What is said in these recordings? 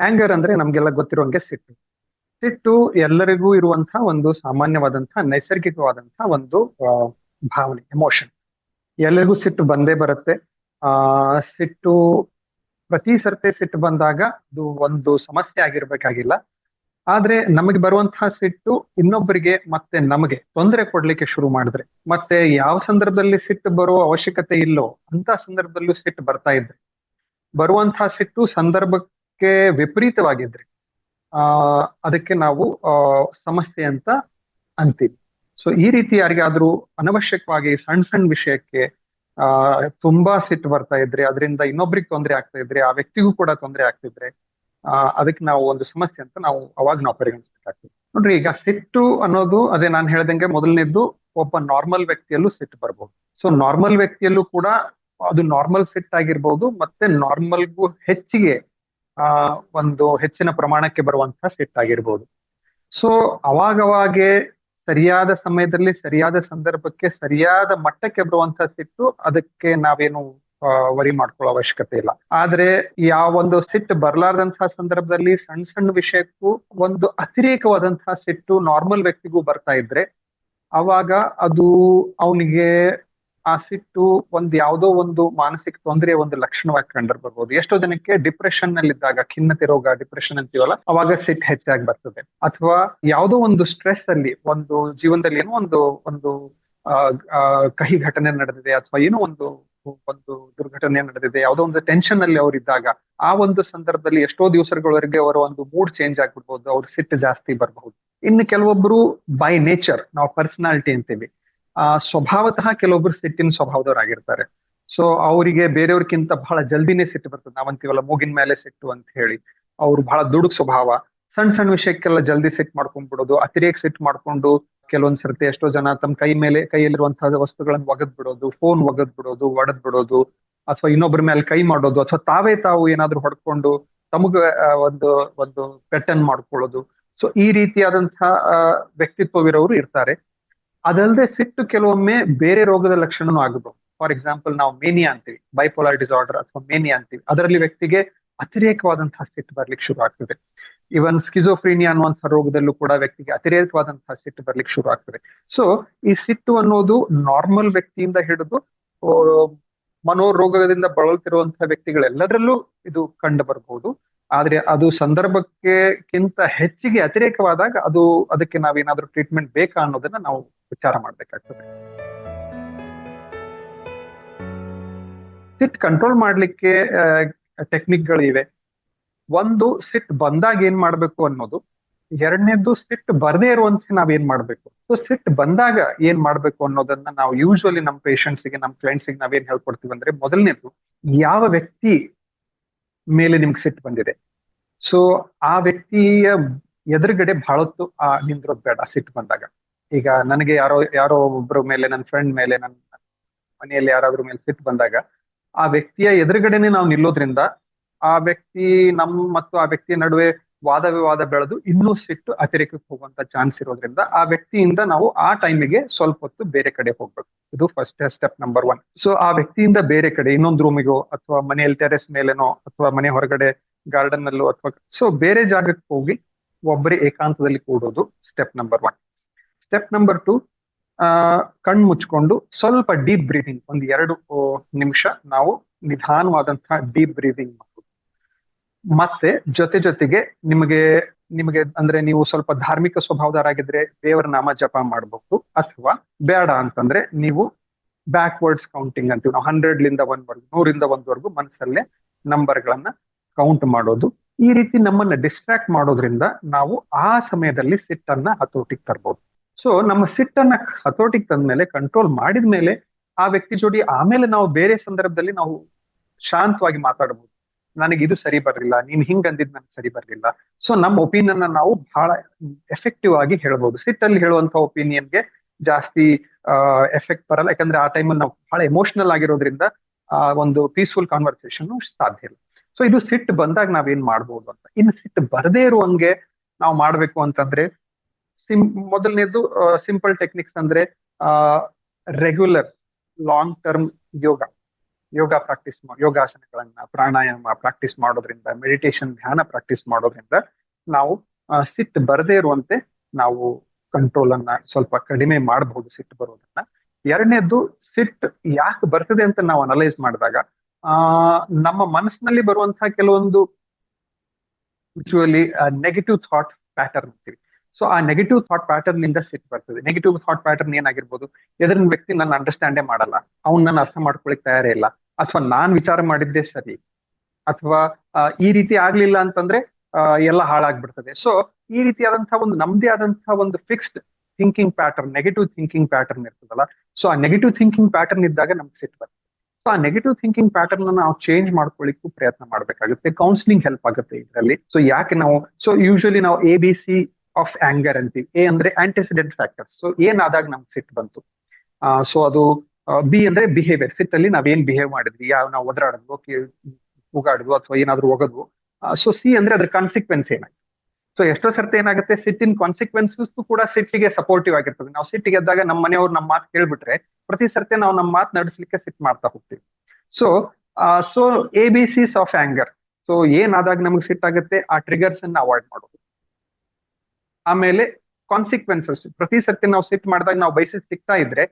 Anger ಅಂದ್ರೆ ನಮ್ಗೆಲ್ಲ ಗೊತ್ತಿರುವಂಗೆ ಸಿಟ್ಟು. ಸಿಟ್ಟು ಎಲ್ಲರಿಗೂ ಇರುವಂತಹ ಒಂದು ಸಾಮಾನ್ಯವಾದಂತಹ ನೈಸರ್ಗಿಕವಾದಂತಹ ಒಂದು ಭಾವನೆ ಎಮೋಷನ್ ಎಲ್ಲರಿಗೂ ಸಿಟ್ಟು ಬಂದೇ ಬರುತ್ತೆ. ಆ, ಸಿಟ್ಟು, ಪ್ರತಿ ಸರ್ತೆ ಸಿಟ್ಟು ಬಂದಾಗ ಅದು ಒಂದು ಸಮಸ್ಯೆ ಆಗಿರ್ಬೇಕಾಗಿಲ್ಲ. ಆದ್ರೆ ನಮಗೆ ಬರುವಂತಹ ಸಿಟ್ಟು ಇನ್ನೊಬ್ಬರಿಗೆ ಮತ್ತೆ ನಮಗೆ ತೊಂದರೆ ಕೊಡ್ಲಿಕ್ಕೆ ಶುರು ಮಾಡಿದ್ರೆ, ಮತ್ತೆ ಯಾವ ಸಂದರ್ಭದಲ್ಲಿ ಸಿಟ್ಟು ಬರೋ ಅವಶ್ಯಕತೆ ಇಲ್ಲೋ ಅಂತ ಸಂದರ್ಭದಲ್ಲೂ ಸಿಟ್ಟು ಬರ್ತಾ ಇದ್ರೆ ಬರುವಂತಹ ಸಿಟ್ಟು ಸಂದರ್ಭಕ್ಕೆ ವಿಪರೀತವಾಗಿದ್ರೆ. ಆ, ಅದಕ್ಕೆ ನಾವು ಸಮಸ್ಯೆ ಅಂತ ಅಂತೀವಿ. ಸೊ ಈ ರೀತಿ ಯಾರಿಗಾದ್ರೂ ಅನವಶ್ಯಕವಾಗಿ ಸಣ್ಣ ಸಣ್ಣ ವಿಷಯಕ್ಕೆ, ಆ, ತುಂಬಾ ಸಿಟ್ಟು ಬರ್ತಾ ಇದ್ರೆ, ಅದರಿಂದ ಇನ್ನೊಬ್ರಿಗೆ ತೊಂದರೆ ಆಗ್ತಾ ಇದ್ರೆ, ಆ ವ್ಯಕ್ತಿಗೂ ಕೂಡ ತೊಂದರೆ ಆಗ್ತಿದ್ರೆ ಆ, ಅದಕ್ಕೆ ನಾವು ಒಂದು ಸಮಸ್ಯೆ ಅಂತ ನಾವು ಅವಾಗ ನಾವು ಪರಿಗಣಿಸ್ಬೇಕಾಗ್ತದೆ. ನೋಡ್ರಿ, ಈಗ ಸಿಟ್ಟು ಅನ್ನೋದು, ಅದೇ ನಾನು ಹೇಳ್ದಂಗೆ ಮೊದಲನೇದ್ದು, ಒಬ್ಬ ನಾರ್ಮಲ್ ವ್ಯಕ್ತಿಯಲ್ಲೂ ಸಿಟ್ಟು ಬರ್ಬೋದು. ಸೊ ನಾರ್ಮಲ್ ವ್ಯಕ್ತಿಯಲ್ಲೂ ಕೂಡ ಅದು ನಾರ್ಮಲ್ ಸಿಟ್ ಆಗಿರ್ಬೋದು ಮತ್ತೆ ನಾರ್ಮಲ್ಗೂ ಹೆಚ್ಚಿಗೆ ಆ, ಒಂದು ಹೆಚ್ಚಿನ ಪ್ರಮಾಣಕ್ಕೆ ಬರುವಂತಹ ಸಿಟ್ ಆಗಿರ್ಬೋದು. ಸೊ ಅವಾಗವಾಗೆ ಸರಿಯಾದ ಸಮಯದಲ್ಲಿ ಸರಿಯಾದ ಸಂದರ್ಭಕ್ಕೆ ಸರಿಯಾದ ಮಟ್ಟಕ್ಕೆ ಬರುವಂತಹ ಸಿಟ್ಟು ಅದಕ್ಕೆ ನಾವೇನು ವರಿ ಮಾಡ್ಕೊಳ್ಳೋ ಅವಶ್ಯಕತೆ ಇಲ್ಲ. ಆದ್ರೆ ಯಾವ ಒಂದು ಸಿಟ್ಟು ಬರ್ಲಾರ್ದಂತಹ ಸಂದರ್ಭದಲ್ಲಿ ಸಣ್ಣ ಸಣ್ಣ ವಿಷಯಕ್ಕೂ ಒಂದು ಅತಿರೇಕವಾದಂತಹ ಸಿಟ್ಟು ನಾರ್ಮಲ್ ವ್ಯಕ್ತಿಗೂ ಬರ್ತಾ ಇದ್ರೆ, ಅವಾಗ ಅದು ಅವನಿಗೆ ಸಿಟ್ಟು ಒಂದ್ ಯಾವ್ದೋ ಒಂದು ಮಾನಸಿಕ ತೊಂದರೆಯ ಒಂದು ಲಕ್ಷಣವಾಗಿ ಕಂಡು ಬರ್ಬೋದು. ಎಷ್ಟೋ ಜನಕ್ಕೆ ಡಿಪ್ರೆಷನ್ ನಲ್ಲಿದ್ದಾಗ, ಖಿನ್ನತೆ ರೋಗ ಡಿಪ್ರೆಷನ್ ಅಂತೀವಲ್ಲ, ಅವಾಗ ಸಿಟ್ಟು ಹೆಚ್ಚಾಗಿ ಬರ್ತದೆ. ಅಥವಾ ಯಾವುದೋ ಒಂದು ಸ್ಟ್ರೆಸ್ ಅಲ್ಲಿ, ಒಂದು ಜೀವನದಲ್ಲಿ ಏನೋ ಒಂದು ಒಂದು ಕಹಿ ಘಟನೆ ನಡೆದಿದೆ, ಅಥವಾ ಏನೋ ಒಂದು ಒಂದು ದುರ್ಘಟನೆ ನಡೆದಿದೆ, ಯಾವುದೋ ಒಂದು ಟೆನ್ಷನ್ ಅಲ್ಲಿ ಅವ್ರು ಇದ್ದಾಗ, ಆ ಒಂದು ಸಂದರ್ಭದಲ್ಲಿ ಎಷ್ಟೋ ದಿವಸಗಳವರೆಗೆ ಅವರ ಒಂದು ಮೂಡ್ ಚೇಂಜ್ ಆಗ್ಬಿಡ್ಬಹುದು ಅವ್ರ ಸಿಟ್ಟು ಜಾಸ್ತಿ ಬರಬಹುದು. ಇನ್ನು ಕೆಲವೊಬ್ರು ಬೈ ನೇಚರ್ ನಾವು ಪರ್ಸನಾಲಿಟಿ ಅಂತೀವಿ. ಆ ಸ್ವಭಾವತಃ ಕೆಲವೊಬ್ರು ಸಿಟ್ಟಿನ ಸ್ವಭಾವದವರಾಗಿರ್ತಾರೆ. ಸೊ ಅವರಿಗೆ ಬೇರೆಯವ್ರಿಗಿಂತ ಬಹಳ ಜಲ್ದಿನೇ ಸಿಟ್ಟು ಬರ್ತದೆ. ನಾವಂತೀವಲ್ಲ ಮೂಗಿನ ಮೇಲೆ ಸಿಟ್ಟು ಅಂತ ಹೇಳಿ. ಅವ್ರು ಬಹಳ ದುಡುಕ್ ಸ್ವಭಾವ. ಸಣ್ಣ ಸಣ್ಣ ವಿಷಯಕ್ಕೆಲ್ಲ ಜಲ್ದಿ ಸಿಟ್ಟು ಮಾಡ್ಕೊಂಡ್ಬಿಡೋದು ಅತಿರೇಕ ಸಿಟ್ಟು ಮಾಡ್ಕೊಂಡು ಕೆಲವೊಂದ್ ಸರ್ತಿ ಎಷ್ಟೋ ಜನ ತಮ್ಮ ಕೈ ಮೇಲೆ ಕೈಯಲ್ಲಿರುವಂತಹ ವಸ್ತುಗಳನ್ನ ಒಗದ್ ಬಿಡೋದು ಫೋನ್ ಒಗದ್ ಬಿಡೋದು ಒಡೆದ್ ಬಿಡೋದು ಅಥವಾ ಇನ್ನೊಬ್ಬರ ಮೇಲೆ ಕೈ ಮಾಡೋದು, ಅಥವಾ ತಾವೇ ತಾವು ಏನಾದ್ರೂ ಹೊಡ್ಕೊಂಡು ತಮಗ ಒಂದು ಒಂದು ಪೆಟನ್ ಮಾಡ್ಕೊಳ್ಳೋದು. ಸೊ ಈ ರೀತಿಯಾದಂತಹ ವ್ಯಕ್ತಿತ್ವವಿರೋರು ಇರ್ತಾರೆ. ಅದಲ್ಲದೆ ಸಿಟ್ಟು ಕೆಲವೊಮ್ಮೆ ಬೇರೆ ರೋಗದ ಲಕ್ಷಣನೂ ಆಗಬಹುದು ಫಾರ್ ಎಕ್ಸಾಂಪಲ್ ನಾವು ಮೇನಿಯಾ ಅಂತೀವಿ ಬೈಪೋಲಾರ್ ಡಿಸಾರ್ಡರ್ ಅಥವಾ ಮೇನಿಯಾ ಅಂತೀವಿ. ಅದರಲ್ಲಿ ವ್ಯಕ್ತಿಗೆ ಅತಿರೇಕವಾದಂತಹ ಸಿಟ್ಟು ಬರ್ಲಿಕ್ಕೆ ಶುರು ಆಗ್ತದೆ. ಇವನ್ ಸ್ಕಿಜೋಫ್ರೀನಿಯಾ ಅನ್ನುವಂತಹ ರೋಗದಲ್ಲೂ ಕೂಡ ವ್ಯಕ್ತಿಗೆ ಅತಿರೇಕವಾದಂತಹ ಸಿಟ್ಟು ಬರ್ಲಿಕ್ಕೆ ಶುರು ಆಗ್ತದೆ. ಸೊ ಈ ಸಿಟ್ಟು ಅನ್ನೋದು ನಾರ್ಮಲ್ ವ್ಯಕ್ತಿಯಿಂದ ಹಿಡಿದು ಮನೋರೋಗದಿಂದ ಬಳಲ್ತಿರುವಂತಹ ವ್ಯಕ್ತಿಗಳೆಲ್ಲದರಲ್ಲೂ ಇದು ಕಂಡು ಬರಬಹುದು ಆದ್ರೆ ಅದು ಸಂದರ್ಭಕ್ಕೆಕ್ಕಿಂತ ಹೆಚ್ಚಿಗೆ ಅತಿರೇಕವಾದಾಗ ಅದು ಅದಕ್ಕೆ ನಾವೇನಾದ್ರೂ ಟ್ರೀಟ್ಮೆಂಟ್ ಬೇಕಾ ಅನ್ನೋದನ್ನ ನಾವು ವಿಚಾರ ಮಾಡ್ಬೇಕಾಗ್ತದೆ. ಸಿಟ್ ಕಂಟ್ರೋಲ್ ಮಾಡ್ಲಿಕ್ಕೆ ಟೆಕ್ನಿಕ್ಗಳು ಇವೆ ಒಂದು, ಸಿಟ್ ಬಂದಾಗ ಏನ್ ಮಾಡ್ಬೇಕು ಅನ್ನೋದು. ಎರಡನೇದ್ದು, ಸಿಟ್ ಬರದೇ ಇರುವಂತೆ ನಾವ್ ಏನ್ ಮಾಡ್ಬೇಕು. ಸೊ ಸಿಟ್ ಬಂದಾಗ ಏನ್ ಮಾಡ್ಬೇಕು ಅನ್ನೋದನ್ನ ನಾವು ಯೂಶುವಲಿ ನಮ್ಮ ಪೇಷಂಟ್ಸ್ಗೆ ನಮ್ಮ ಕ್ಲೈಂಟ್ಸ್ಗೆ ನಾವೇನ್ ಹೇಳ್ಕೊಡ್ತೀವಿ ಅಂದ್ರೆ ಮೊದಲನೇದು ಯಾವ ವ್ಯಕ್ತಿ ಮೇಲೆ ನಿಮ್ಗೆ ಸಿಟ್ಟು ಬಂದಿದೆ. ಸೊ ಆ ವ್ಯಕ್ತಿಯ ಎದುರುಗಡೆ ಬಹಳತ್ತು, ಆ, ನಿಂದ್ರೋದ್ ಬೇಡ ಸಿಟ್ಟು ಬಂದಾಗ. ಈಗ ನನಗೆ ಯಾರೋ ಯಾರೋ ಒಬ್ರ ಮೇಲೆ ನನ್ನ ಫ್ರೆಂಡ್ ಮೇಲೆ ನನ್ನ ಮನೆಯಲ್ಲಿ ಯಾರಾದ್ರೂ ಮೇಲೆ ಸಿಟ್ಟು ಬಂದಾಗ, ಆ ವ್ಯಕ್ತಿಯ ಎದುರುಗಡೆನೆ ನಾವು ನಿಲ್ಲೋದ್ರಿಂದ, ಆ ವ್ಯಕ್ತಿ ನಮ್ ಮತ್ತು ಆ ವ್ಯಕ್ತಿಯ ನಡುವೆ ವಾದ ವಿವಾದ ಬೆಳೆದು ಇನ್ನೂ ಸಿಟ್ಟು ಅತಿರೇಕಕ್ಕೆ ಹೋಗುವಂತ ಚಾನ್ಸ್ ಇರೋದ್ರಿಂದ ಆ ವ್ಯಕ್ತಿಯಿಂದ ನಾವು ಆ ಟೈಮಿಗೆ ಸ್ವಲ್ಪ ಹೊತ್ತು ಬೇರೆ ಕಡೆ ಹೋಗ್ಬೇಕು. ಇದು first step number one so ಆ ವ್ಯಕ್ತಿಯಿಂದ ಬೇರೆ ಕಡೆ ಇನ್ನೊಂದು ರೂಮಿಗೋ ಅಥವಾ ಮನೆಯಲ್ಲಿ ಟೆರೆಸ್ ಮೇಲೆನೋ ಅಥವಾ ಮನೆ ಹೊರಗಡೆ ಗಾರ್ಡನ್ ಅಲ್ಲೋ ಅಥವಾ ಸೊ ಬೇರೆ ಜಾಗಕ್ಕೆ ಹೋಗಿ ಒಬ್ಬರೇ ಏಕಾಂತದಲ್ಲಿ ಕೂಡೋದು step number one step number two ಆ ಕಣ್ ಮುಚ್ಕೊಂಡು ಸ್ವಲ್ಪ ಡೀಪ್ ಬ್ರೀದಿಂಗ್ ಒಂದು ಎರಡು ನಿಮಿಷ ನಾವು ನಿಧಾನವಾದಂತಹ ಡೀಪ್ ಬ್ರೀದಿಂಗ್ ಮತ್ತೆ ಜೊತೆ ಜೊತೆಗೆ ನಿಮಗೆ ನಿಮಗೆ ಅಂದ್ರೆ ನೀವು ಸ್ವಲ್ಪ ಧಾರ್ಮಿಕ ಸ್ವಭಾವದವರಾಗಿದ್ರೆ ದೇವರ ನಾಮ ಜಪ ಮಾಡಬಹುದು ಅಥವಾ ಬೇಡ ಅಂತಂದ್ರೆ ನೀವು ಬ್ಯಾಕ್ವರ್ಡ್ಸ್ ಕೌಂಟಿಂಗ್ ಅಂತೀವಿ ನಾವು ಹಂಡ್ರೆಡ್ ಲಿಂದ ಒಂದ್ವರೆಗೂ ನೂರಿಂದ ಒಂದ್ವರೆಗೂ ಮನಸ್ಸಲ್ಲೇ ನಂಬರ್ ಗಳನ್ನ ಕೌಂಟ್ ಮಾಡೋದು. ಈ ರೀತಿ ನಮ್ಮನ್ನ ಡಿಸ್ಟ್ರಾಕ್ಟ್ ಮಾಡೋದ್ರಿಂದ ನಾವು ಆ ಸಮಯದಲ್ಲಿ ಸಿಟ್ಟನ್ನ ಹತೋಟಿಗೆ ತರ್ಬೋದು. ಸೊ ನಮ್ಮ ಸಿಟ್ಟನ್ನ ಹತೋಟಿಗೆ ತಂದ್ಮೇಲೆ ಕಂಟ್ರೋಲ್ ಮಾಡಿದ್ಮೇಲೆ ಆ ವ್ಯಕ್ತಿ ಜೋಡಿ ಆಮೇಲೆ ನಾವು ಬೇರೆ ಸಂದರ್ಭದಲ್ಲಿ ನಾವು ಶಾಂತವಾಗಿ ಮಾತಾಡಬಹುದು ನನಗೆ ಇದು ಸರಿ ಬರಲಿಲ್ಲ, ನೀನ್ ಹಿಂಗ್ ಅಂದಿದ್ ನನಗೆ ಸರಿ ಬರ್ಲಿಲ್ಲ. ಸೊ ನಮ್ಮ ಒಪಿನಿಯನ್ ನಾವು ಬಹಳ ಎಫೆಕ್ಟಿವ್ ಆಗಿ ಹೇಳ್ಬೋದು. ಸಿಟ್ಟಲ್ಲಿ ಹೇಳುವಂತ ಒಪಿನಿಯನ್ಗೆ ಜಾಸ್ತಿ ಎಫೆಕ್ಟ್ ಬರಲ್ಲ. ಯಾಕಂದ್ರೆ ಆ ಟೈಮಲ್ಲಿ ನಾವು ಬಹಳ ಎಮೋಷನಲ್ ಆಗಿರೋದ್ರಿಂದ, ಆ, ಒಂದು ಪೀಸ್ಫುಲ್ ಕಾನ್ವರ್ಸೇಷನ್ ಸಾಧ್ಯ ಇಲ್ಲ. ಸೊ ಇದು ಸಿಟ್ ಬಂದಾಗ ನಾವೇನ್ ಮಾಡ್ಬೋದು ಅಂತ. ಇನ್ನು ಸಿಟ್ ಬರದೇ ಇರುವಂಗೆ ನಾವು ಮಾಡ್ಬೇಕು ಅಂತಂದ್ರೆ ಸಿಂ ಮೊದಲನೇದು ಸಿಂಪಲ್ ಟೆಕ್ನಿಕ್ಸ್ ಅಂದ್ರೆ regular long term yoga. Yoga practice ಯೋಗಾಸನಗಳನ್ನ, ಪ್ರಾಣಾಯಾಮ ಪ್ರಾಕ್ಟೀಸ್ ಮಾಡೋದ್ರಿಂದ ಮೆಡಿಟೇಷನ್ ಧ್ಯಾನ ಪ್ರಾಕ್ಟೀಸ್ ಮಾಡೋದ್ರಿಂದ ನಾವು ಸಿಟ್ ಬರದೇ ಇರುವಂತೆ ನಾವು ಕಂಟ್ರೋಲ್ ಅನ್ನ ಸ್ವಲ್ಪ ಕಡಿಮೆ ಮಾಡಬಹುದು ಸಿಟ್ ಬರೋದನ್ನ. ಎರಡನೇದ್ದು ಸಿಟ್ ಯಾಕೆ ಬರ್ತದೆ ಅಂತ ನಾವು ಅನಲೈಸ್ ಮಾಡಿದಾಗ, ಆ, ನಮ್ಮ ಮನಸ್ಸಿನಲ್ಲಿ ಬರುವಂತಹ ಕೆಲವೊಂದು ಯೂಶುವಲಿ ನೆಗೆಟಿವ್ ಥಾಟ್ ಪ್ಯಾಟರ್ನ್ ಅಂತೀವಿ. ಸೊ ಆ ನೆಗೆಟಿವ್ ಥಾಟ್ ಪ್ಯಾಟರ್ನ್ ಇಂದ ಸಿಟ್ ಬರ್ತದೆ. ನೆಗೆಟಿವ್ ಥಾಟ್ ಪ್ಯಾಟರ್ನ್ ಏನಾಗಿರ್ಬೋದು? ಎದುರಿನ ವ್ಯಕ್ತಿ ನನ್ನ ಅಂಡರ್ಸ್ಟ್ಯಾಂಡೇ ಮಾಡಲ್ಲ. ಅವ್ನ ನನ್ನ ಅರ್ಥ ಮಾಡ್ಕೊಳಿಕ್ ತಯಾರೇ ಇಲ್ಲ. ಅಥವಾ ನಾನ್ ವಿಚಾರ ಮಾಡಿದ್ದೇ ಸರಿ. ಅಥವಾ ಈ ರೀತಿ ಆಗ್ಲಿಲ್ಲ ಅಂತಂದ್ರೆ ಎಲ್ಲ ಹಾಳಾಗ್ಬಿಡ್ತದೆ. ಸೊ ಈ ರೀತಿಯಾದಂತಹ ಒಂದು, ನಮ್ದೇ ಆದಂತಹ ಒಂದು fixed thinking pattern negative thinking pattern ಇರ್ತದಲ್ಲ ಸೊ ಆ ನೆಗೆಟಿವ್ ಥಿಂಕಿಂಗ್ ಪ್ಯಾಟರ್ನ್ ಇದ್ದಾಗ ನಮ್ಗೆ ಸಿಟ್ ಬರ್ತದೆ ಸೊ ಆ ನೆಗೆಟಿವ್ ಥಿಂಕಿಂಗ್ ಪ್ಯಾಟರ್ನ್ ನಾವು ಚೇಂಜ್ ಮಾಡ್ಕೊಳ್ಳಿಕ್ಕೂ ಪ್ರಯತ್ನ ಮಾಡ್ಬೇಕಾಗುತ್ತೆ. ಕೌನ್ಸಿಲಿಂಗ್ ಹೆಲ್ಪ್ ಆಗುತ್ತೆ ಇದರಲ್ಲಿ. ಸೊ ಯಾಕೆ ನಾವು ಸೊ ಯೂಶಲಿ ನಾವು A B C of anger ಅಂತೀವಿ. ಎ ಅಂದ್ರೆ ಆಂಟಿಸಿಡೆಂಟ್ ಫ್ಯಾಕ್ಟರ್ಸ್ ಸೊ ಏನಾದಾಗ ನಮ್ಗೆ ಸಿಟ್ ಬಂತು? ಸೊ ಅದು ಬಿ ಅಂದ್ರೆ ಬಿಹೇವಿಯರ್ ಸಿಟ್ಟಲ್ಲಿ ನಾವೇನ್ ಬಿಹೇವ್ ಮಾಡಿದ್ವಿ, ಯಾವ ನಾವು ಒದರಾಡಿದ್ವು ಕೂಗಾಡಿದ್ವು ಅಥವಾ ಏನಾದ್ರು ಒಗದ್ವು ಸೊ ಸಿ ಅಂದ್ರೆ ಅದ್ರ ಕಾನ್ಸಿಕ್ವೆನ್ಸ್ ಏನಾಯ್ತು. ಸೊ ಎಷ್ಟೋ ಸರ್ತಿ ಏನಾಗುತ್ತೆ ಸಿಟ್ಟಿನ ಕಾನ್ಸಿಕ್ವೆನ್ಸಸ್ ಕೂಡ ಸಿಟ್ಟಿಗೆ ಸಪೋರ್ಟಿವ್ ಆಗಿರ್ತದೆ. ನಾವು ಸಿಟ್ಟಿಗೆ ಎದ್ದಾಗ ನಮ್ಮ ಮನೆಯವ್ರು ನಮ್ಮ ಮಾತು ಕೇಳ್ಬಿಟ್ರೆ, ಪ್ರತಿ ಸರ್ತಿ ನಾವು ನಮ್ಮ ಮಾತು ನಡೆಸಲಿಕ್ಕೆ ಸಿಟ್ ಮಾಡ್ತಾ ಹೋಗ್ತೀವಿ. So so A B Cs of anger so ಏನಾದಾಗ ನಮ್ಗೆ ಸಿಟ್ಟಾಗುತ್ತೆ ಆ ಟ್ರಿಗರ್ಸ್ ಅನ್ನ ಅವಾಯ್ಡ್ ಮಾಡೋದು. ಆಮೇಲೆ ಕಾನ್ಸಿಕ್ವೆನ್ಸಸ್ ಪ್ರತಿ ಸರ್ತಿ ನಾವು ಸಿಟ್ ಮಾಡಿದಾಗ ನಾವು ಬಯಸಿ ಸಿಗ್ತಾ ಇದ್ರೆ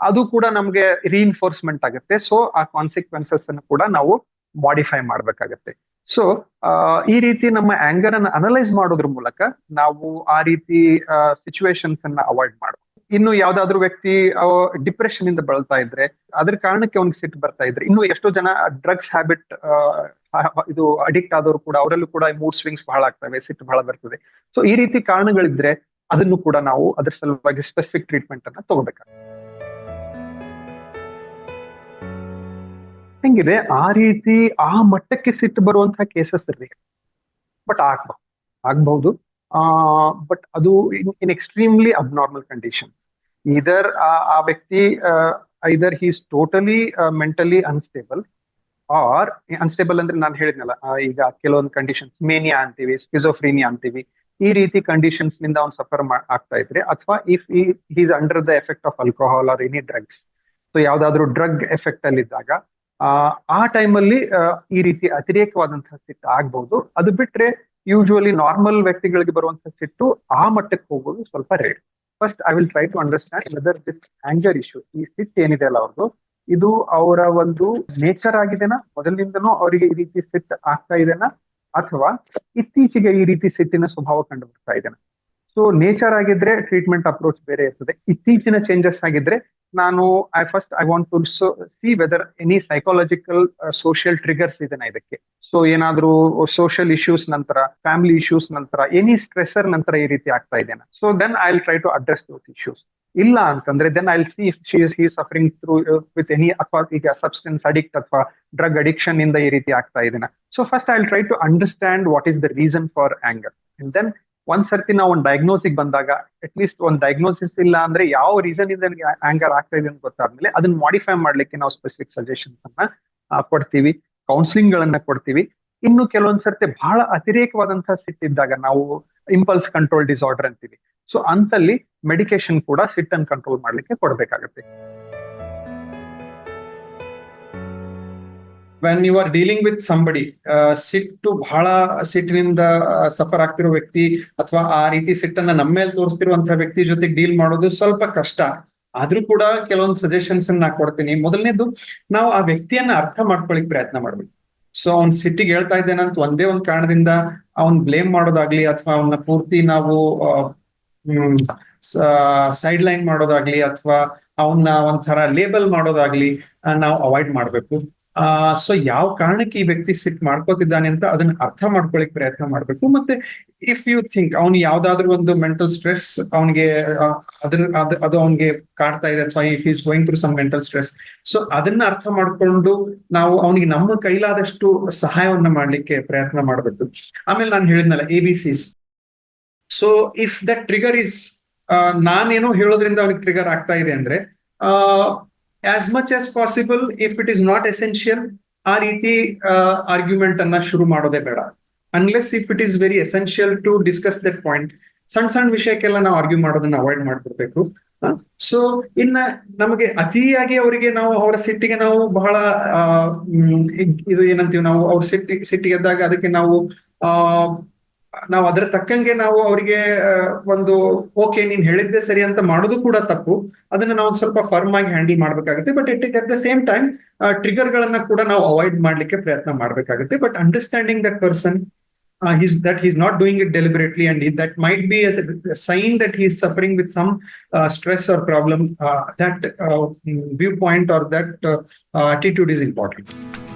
ಅದು ಕೂಡ ನಮ್ಗೆ ರೀಇನ್ಫೋರ್ಸ್ಮೆಂಟ್ ಆಗುತ್ತೆ. ಸೊ ಆ ಕಾನ್ಸಿಕ್ವೆನ್ಸಸ್ ಅನ್ನು ಕೂಡ ನಾವು ಮಾಡಿಫೈ ಮಾಡ್ಬೇಕಾಗತ್ತೆ. ಸೊ ಈ ರೀತಿ ನಮ್ಮ ಆಂಗರ್ ಅನ್ನ ಅನಲೈಸ್ ಮಾಡೋದ್ರ ಮೂಲಕ ನಾವು ಆ ರೀತಿ ಸಿಚುವೇಶನ್ಸ್ ಅನ್ನ ಅವಾಯ್ಡ್ ಮಾಡಬಹುದು ಇನ್ನು ಯಾವ್ದಾದ್ರು ವ್ಯಕ್ತಿ ಡಿಪ್ರೆಷನ್ ಇಂದ ಬಳಲ್ತಾ ಇದ್ರೆ, ಅದ್ರ ಕಾರಣಕ್ಕೆ ಒಂದು ಸಿಟ್ ಬರ್ತಾ ಇದ್ರೆ, ಇನ್ನು ಎಷ್ಟೋ ಜನ ಡ್ರಗ್ಸ್ ಹ್ಯಾಬಿಟ್ ಇದು ಅಡಿಕ್ಟ್ ಆದವರು ಕೂಡ ಅವರಲ್ಲೂ ಕೂಡ ಮೂಡ್ ಸ್ವಿಂಗ್ಸ್ ಬಹಳ ಆಗ್ತವೆ ಸಿಟ್ ಬಹಳ ಬರ್ತದೆ. ಸೊ ಈ ರೀತಿ ಕಾರಣಗಳಿದ್ರೆ ಅದನ್ನು ಕೂಡ ನಾವು ಅದ್ರ ಸಲುವಾಗಿ ಸ್ಪೆಸಿಫಿಕ್ ಟ್ರೀಟ್ಮೆಂಟ್ ಅನ್ನ ತಗೋಬೇಕಾಗುತ್ತೆ. ಹೆಂಗಿದೆ? ಆ ರೀತಿ ಆ ಮಟ್ಟಕ್ಕೆ ಸಿಟ್ಟು ಬರುವಂತಹ ಕೇಸಸ್ ಇರಲಿ. ಬಟ್ ಆಗ್ಬಹುದು ಆಗ್ಬಹುದು. ಆ ಬಟ್ ಅದು ಇನ್ ಎಕ್ಸ್ಟ್ರೀಮ್ಲಿ ಅಬ್ನಾರ್ಮಲ್ ಕಂಡೀಷನ್ ಇದರ್ ಆ ವ್ಯಕ್ತಿ either he's totally mentally unstable or unstable ಅಂದ್ರೆ ನಾನು ಹೇಳಿದ್ನಲ್ಲ ಈಗ ಕೆಲವೊಂದು ಕಂಡೀಷನ್ಸ್ ಮೇನಿಯಾ ಅಂತೀವಿ ಸ್ಪಿಸೋಫ್ರೀನಿಯಾ ಅಂತೀವಿ, ಈ ರೀತಿ ಕಂಡೀಷನ್ಸ್ನಿಂದ ಅವ್ನು ಸಫರ್ ಆಗ್ತಾ ಇದ್ರೆ ಅಥವಾ if is under the effect of alcohol or any drugs so ಯಾವ್ದಾದ್ರು ಡ್ರಗ್ ಎಫೆಕ್ಟ್ ಅಲ್ಲಿ ಇದ್ದಾಗ ಆ, ಆ ಟೈಮಲ್ಲಿ ಈ ರೀತಿ ಅತಿರೇಕವಾದಂತಹ ಸಿಟ್ಟು ಆಗ್ಬಹುದು ಅದು ಬಿಟ್ರೆ ಯೂಶುವಲಿ ನಾರ್ಮಲ್ ವ್ಯಕ್ತಿಗಳಿಗೆ ಬರುವಂತಹ ಸಿಟ್ಟು ಆ ಮಟ್ಟಕ್ಕೆ ಹೋಗೋದು ಸ್ವಲ್ಪ rare first I will try to understand whether this anger issue ಈ ಸಿಟ್ ಏನಿದೆ ಅಲ್ಲ ಅವ್ರದ್ದು ಇದು ಅವರ ಒಂದು ನೇಚರ್ ಆಗಿದೆನಾ? ಮೊದಲಿನಿಂದನೂ ಅವರಿಗೆ ಈ ರೀತಿ ಸಿಟ್ ಆಗ್ತಾ ಇದೆನಾ? ಅಥವಾ ಇತ್ತೀಚೆಗೆ ಈ ರೀತಿ ಸಿಟ್ಟಿನ ಸ್ವಭಾವ ಕಂಡು ಬರ್ತಾ ಇದೆನಾ? ಸೊ ನೇಚರ್ ಆಗಿದ್ರೆ ಟ್ರೀಟ್ಮೆಂಟ್ ಅಪ್ರೋಚ್ ಬೇರೆ ಇರ್ತದೆ. ಇತ್ತೀಚಿನ ಚೇಂಜಸ್ ಆಗಿದ್ರೆ ನಾನು I first I want to see whether any psychological social triggers ಇದೆ ಇದಕ್ಕೆ. ಸೊ ಏನಾದ್ರೂ ಸೋಷಿಯಲ್ ಇಶ್ಯೂಸ್ ನಂತರ ಫ್ಯಾಮಿಲಿ ಇಶ್ಯೂಸ್ ನಂತರ ಎನಿ ಸ್ಟ್ರೆಸರ್ ನಂತರ ಈ ರೀತಿ ಆಗ್ತಾ ಇದೆನಾ so then I will try to address those issues ಇಲ್ಲ ಅಂತಂದ್ರೆ then I see if she is he suffering through with any ಅಥವಾ ಈಗ ಸಬ್ಸ್ಟೆನ್ಸ್ ಅಡಿಕ್ಟ್ ಅಥವಾ ಡ್ರಗ್ ಅಡಿಕ್ಷನ್ ಇಂದ ಈ ರೀತಿ ಆಗ್ತಾ ಇದೆ so first I will try to understand what is the reason for anger and then ಒಂದ್ ಸರ್ತಿ ನಾವು ಒಂದು ಡಯಾಗ್ನೋಸಿಗೆ ಬಂದಾಗ ಅಟ್ ಲೀಸ್ಟ್ ಒಂದು ಡಯಾಗ್ನೋಸಿಸ್ ಇಲ್ಲ ಅಂದ್ರೆ ಯಾವ ರೀಸನ್ ಇಂದ ನನಗೆ ಆಂಗರ್ ಆಗ್ತಾ ಇದೆ ಅಂತ ಗೊತ್ತಾದ್ಮೇಲೆ ಅದನ್ನ ಮಾಡಿಫೈ ಮಾಡ್ಲಿಕ್ಕೆ ನಾವು ಸ್ಪೆಸಿಫಿಕ್ ಸಜೆಷನ್ಸ್ ಅನ್ನ ಕೊಡ್ತೀವಿ ಕೌನ್ಸಿಲಿಂಗ್ ಗಳನ್ನ ಕೊಡ್ತೀವಿ. ಇನ್ನು ಕೆಲವೊಂದ್ ಸರ್ತಿ ಬಹಳ ಅತಿರೇಕವಾದಂತಹ ಸಿಟ್ಟಿದ್ದಾಗ ನಾವು ಇಂಪಲ್ಸ್ ಕಂಟ್ರೋಲ್ ಡಿಸಾರ್ಡರ್ ಅಂತೀವಿ. ಸೊ ಅಂತಲ್ಲಿ ಮೆಡಿಕೇಶನ್ ಕೂಡ ಸಿಟ್ಟನ್ನು ಕಂಟ್ರೋಲ್ ಮಾಡ್ಲಿಕ್ಕೆ ಕೊಡ್ಬೇಕಾಗತ್ತೆ. When you are dealing with somebody ಸಿಟ್ಟು ಬಹಳ ಸಿಟ್ಟಿನಿಂದ ಸಫರ್ ಆಗ್ತಿರೋ ವ್ಯಕ್ತಿ ಅಥವಾ ಆ ರೀತಿ ಸಿಟ್ಟನ್ನ ನಮ್ಮ ಮೇಲೆ ತೋರಿಸ್ತಿರುವಂತಹ ವ್ಯಕ್ತಿ ಜೊತೆಗೆ ಡೀಲ್ ಮಾಡೋದು ಸ್ವಲ್ಪ ಕಷ್ಟ. ಆದ್ರೂ ಕೂಡ ಕೆಲವೊಂದು ಸಜೆಷನ್ಸ್ ನಾ ಕೊಡ್ತೀನಿ. ಮೊದಲನೇದು, ನಾವು ಆ ವ್ಯಕ್ತಿಯನ್ನ ಅರ್ಥ ಮಾಡ್ಕೊಳಿಕ್ ಪ್ರಯತ್ನ ಮಾಡ್ಬೇಕು. ಸೊ ಅವ್ನ್ ಸಿಟ್ಟಿಗೆ ಹೇಳ್ತಾ ಇದ್ದೇನೆ ಅಂತ ಒಂದೇ ಒಂದ್ ಕಾರಣದಿಂದ ಅವ್ನ್ ಬ್ಲೇಮ್ ಮಾಡೋದಾಗ್ಲಿ ಅಥವಾ ಅವನ್ನ ಪೂರ್ತಿ ನಾವು ಸೈಡ್ ಲೈನ್ ಮಾಡೋದಾಗ್ಲಿ ಅಥವಾ ಅವನ್ನ ಒಂಥರ ಲೇಬಲ್ ಮಾಡೋದಾಗ್ಲಿ ನಾವು ಅವಾಯ್ಡ್ ಮಾಡ್ಬೇಕು. ಆ ಸೊ ಯಾವ ಕಾರಣಕ್ಕೆ ಈ ವ್ಯಕ್ತಿ ಸಿಟ್ ಮಾಡ್ಕೋತಿದ್ದಾನೆ ಅಂತ ಅದನ್ನ ಅರ್ಥ ಮಾಡ್ಕೊಳಿಕ್ ಪ್ರಯತ್ನ ಮಾಡ್ಬೇಕು. ಮತ್ತೆ ಇಫ್ ಯು ಥಿಂಕ್ ಅವ್ನು ಯಾವ್ದಾದ್ರು ಒಂದು ಮೆಂಟಲ್ ಸ್ಟ್ರೆಸ್ ಅವನಿಗೆ ಅದ್ರ, ಅದ್, ಅದು ಅವನಿಗೆ ಕಾಡ್ತಾ ಇದೆ ಅಥವಾ if is going through some mental stress so ಅದನ್ನ ಅರ್ಥ ಮಾಡ್ಕೊಂಡು ನಾವು ಅವನಿಗೆ ನಮ್ಮ ಕೈಲಾದಷ್ಟು ಸಹಾಯವನ್ನ ಮಾಡ್ಲಿಕ್ಕೆ ಪ್ರಯತ್ನ ಮಾಡ್ಬೇಕು. ಆಮೇಲೆ ನಾನು ಹೇಳಿದ್ನಲ್ಲ A B Cs so if that trigger is ನಾನೇನೋ ಹೇಳೋದ್ರಿಂದ ಅವ್ನಿಗೆ ಟ್ರಿಗರ್ ಆಗ್ತಾ ಇದೆ ಅಂದ್ರೆ as much as possible if it is not essential ಆ ರೀತಿ ಆರ್ಗ್ಯುಮೆಂಟ್ ಅನ್ನ ಶುರು ಮಾಡೋದೇ ಬೇಡ. Unless if it is very essential to discuss that point ಸಣ್ಣ ಸಣ್ಣ ವಿಷಯಕ್ಕೆಲ್ಲ ನಾವು ಆರ್ಗ್ಯೂ ಮಾಡೋದನ್ನ ಅವಾಯ್ಡ್ ಮಾಡ್ಬಿಡ್ಬೇಕು ಸೊ ಇನ್ನ ನಮಗೆ ಅತಿಯಾಗಿ ಅವರಿಗೆ ನಾವು ಅವರ ಸಿಟ್ಟಿಗೆ ನಾವು ಬಹಳ ಇದು ಏನಂತೀವಿ ನಾವು ಅವ್ರ ಸಿಟ್ಟಿ ಸಿಟ್ಟಿಗೆ ಎದ್ದಾಗ ಅದಕ್ಕೆ ನಾವು, ಆ ನಾವು ಅದರ ತಕ್ಕಂಗೆ ನಾವು ಅವರಿಗೆ ಒಂದು ಓಕೆ ನೀನ್ ಹೇಳಿದ್ದೆ ಸರಿ ಅಂತ ಮಾಡೋದು ಕೂಡ ತಪ್ಪು. ಅದನ್ನ ನಾವು ಸ್ವಲ್ಪ ಫರ್ಮ್ ಆಗಿ ಹ್ಯಾಂಡಲ್ ಮಾಡ್ಬೇಕಾಗುತ್ತೆ. But it is at the same time trigger ಗಳನ್ನ ಕೂಡ ನಾವು ಅವಾಯ್ಡ್ ಮಾಡ್ಲಿಕ್ಕೆ ಪ್ರಯತ್ನ ಮಾಡ್ಬೇಕಾಗುತ್ತೆ. But understanding that person that he's not doing it deliberately and that might be sign that he's suffering with some stress or problem that view point or that attitude is uh,